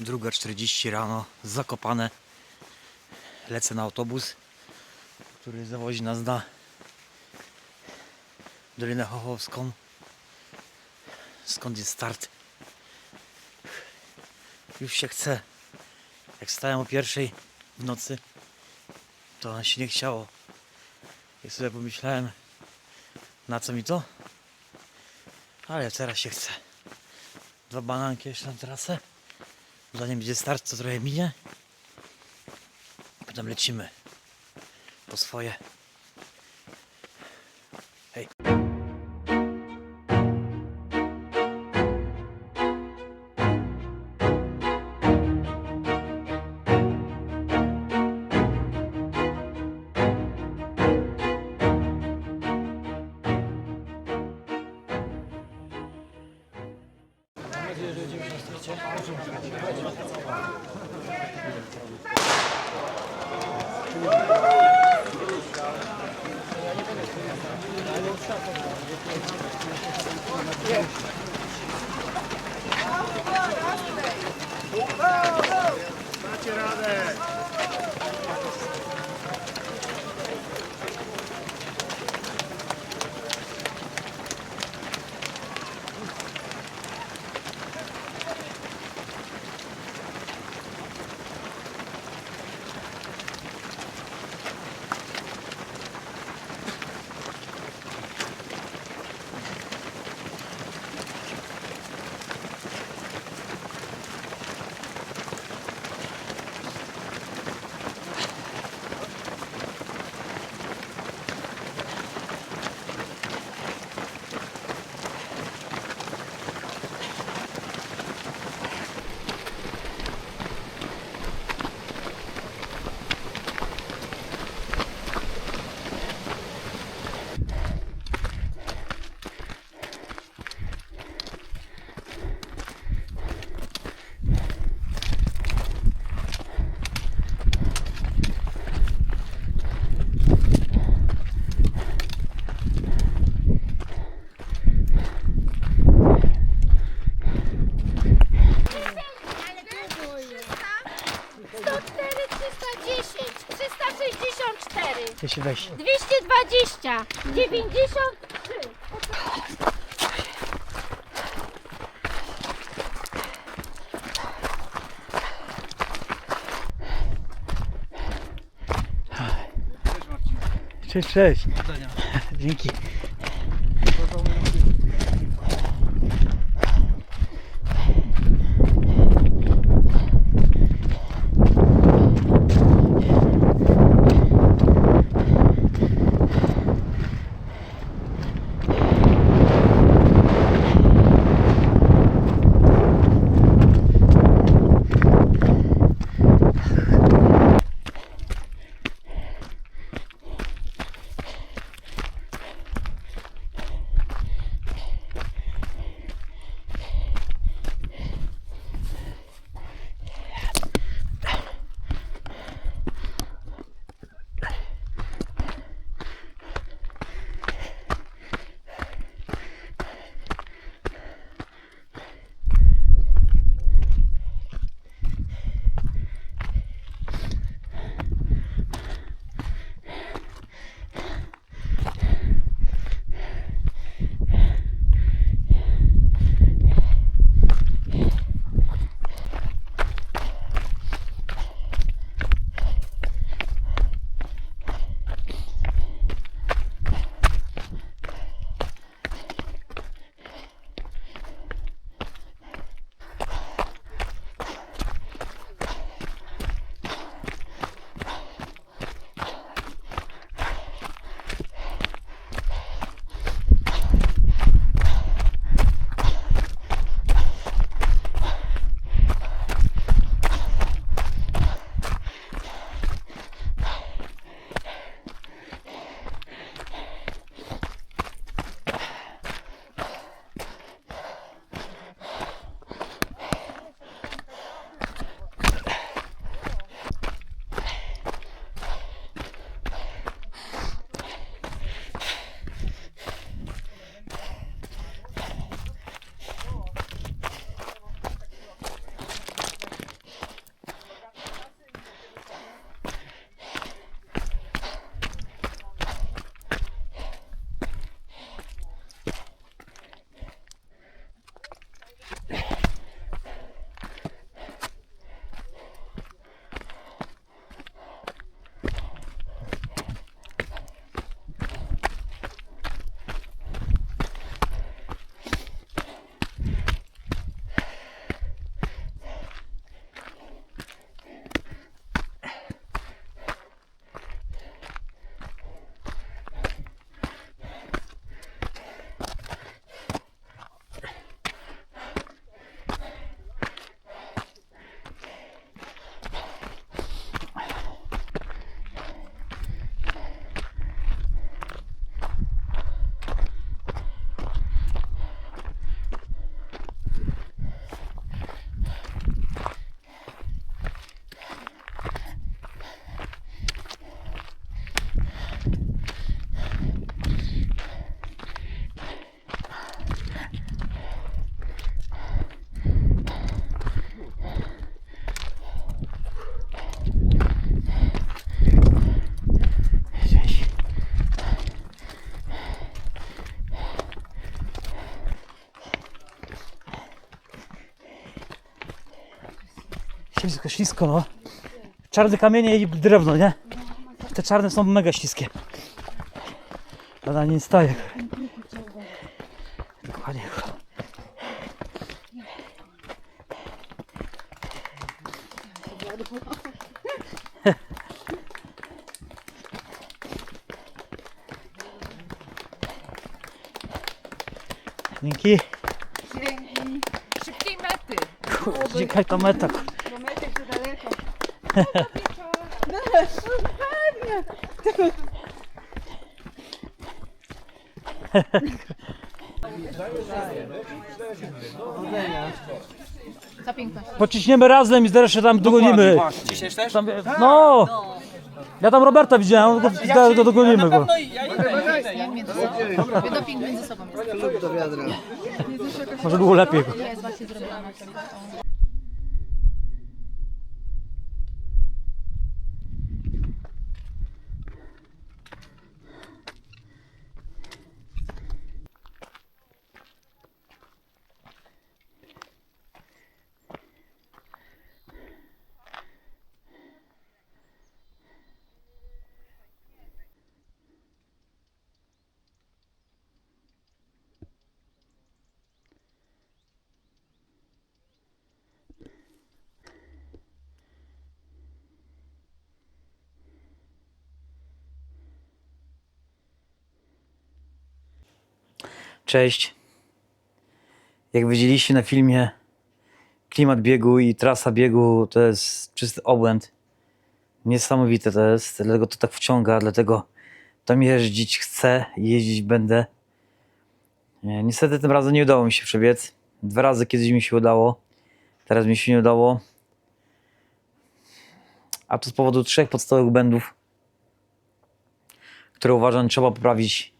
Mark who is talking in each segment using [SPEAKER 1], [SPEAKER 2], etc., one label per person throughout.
[SPEAKER 1] Druga 40 rano, zakopane. Lecę na autobus, który zawozi nas na Dolinę Chochowską. Skąd jest start? Już się chce. Jak stałem o pierwszej w nocy, to się nie chciało. I sobie pomyślałem, na co mi to? Ale teraz się chce. Dwa bananki jeszcze na trasę. Zanim będzie start, to trochę minie. Potem lecimy po swoje. Hej.
[SPEAKER 2] Sto dwieście dwadzieścia, dziewięćdziesiąt trzy.
[SPEAKER 1] Cześć, cześć. Dzięki. Ślisko, ślisko, no. Czarne kamienie i drewno, nie? Te czarne są mega śliskie. Nadal nie staje. Dokładnie. Dzięki.
[SPEAKER 3] Mety.
[SPEAKER 1] Dzięki to meta.
[SPEAKER 3] Bo mety to daleko. Za piękność.
[SPEAKER 1] Pociśniemy razem i zaraz się tam dogonimy.
[SPEAKER 4] Też?
[SPEAKER 1] Tam, no! Ja tam Roberta widziałem, go, go dogonimy go.
[SPEAKER 3] Jak między sobą. Doping między sobą jest.
[SPEAKER 1] Może było lepiej.
[SPEAKER 3] Jest właśnie zrobiona.
[SPEAKER 1] Cześć. Jak widzieliście na filmie, klimat biegu i trasa biegu to jest czysty obłęd. Niesamowite to jest, dlatego to tak wciąga, dlatego tam jeździć chcę jeździć będę. Nie, Niestety tym razem nie udało mi się przebiec. Dwa razy kiedyś mi się udało, teraz mi się nie udało. A to z powodu trzech podstawowych błędów, które uważam trzeba poprawić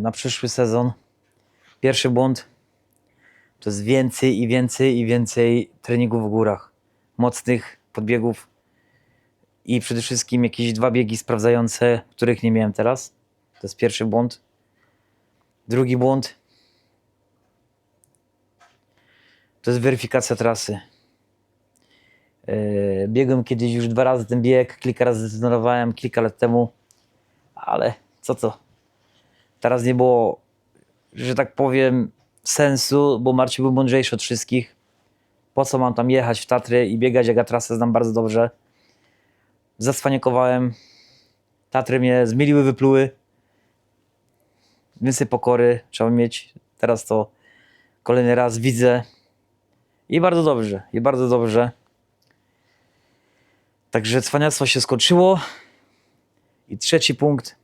[SPEAKER 1] na przyszły sezon. Pierwszy błąd to jest więcej i więcej i więcej treningów w górach. Mocnych podbiegów i przede wszystkim jakieś dwa biegi sprawdzające, których nie miałem teraz. To jest pierwszy błąd. Drugi błąd to jest weryfikacja trasy. Yy, Biegłem kiedyś już dwa razy ten bieg, kilka razy trenowałem, kilka lat temu, ale co to? Teraz nie było, że tak powiem, sensu, bo Marcin był mądrzejszy od wszystkich. Po co mam tam jechać w Tatry i biegać, jak ja trasę znam bardzo dobrze. Zaswaniakowałem. Tatry mnie zmieliły, wypluły. Więcej pokory trzeba mieć. Teraz to kolejny raz widzę. I bardzo dobrze, i bardzo dobrze. Także cwaniactwo się skończyło. I trzeci punkt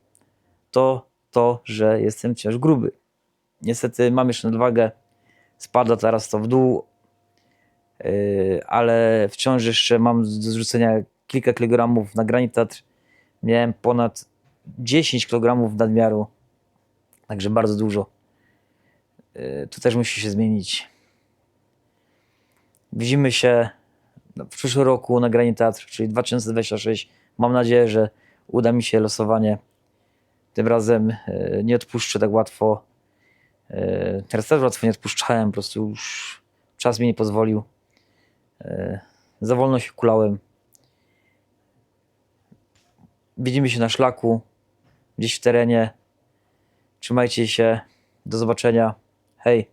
[SPEAKER 1] to to, że jestem wciąż gruby. Niestety mam jeszcze nadwagę. Spada teraz to w dół. Yy, ale wciąż jeszcze mam do zrzucenia kilka kilogramów na granic Tatr. Miałem ponad 10 kg nadmiaru. Także bardzo dużo. Yy, to też musi się zmienić. Widzimy się w przyszłym roku na granic Tatr, czyli 2026. Mam nadzieję, że uda mi się losowanie. Tym razem e, nie odpuszczę tak łatwo. E, Teraz też łatwo nie odpuszczałem, po prostu już czas mi nie pozwolił. E, Za wolno się kulałem. Widzimy się na szlaku, gdzieś w terenie. Trzymajcie się. Do zobaczenia. Hej.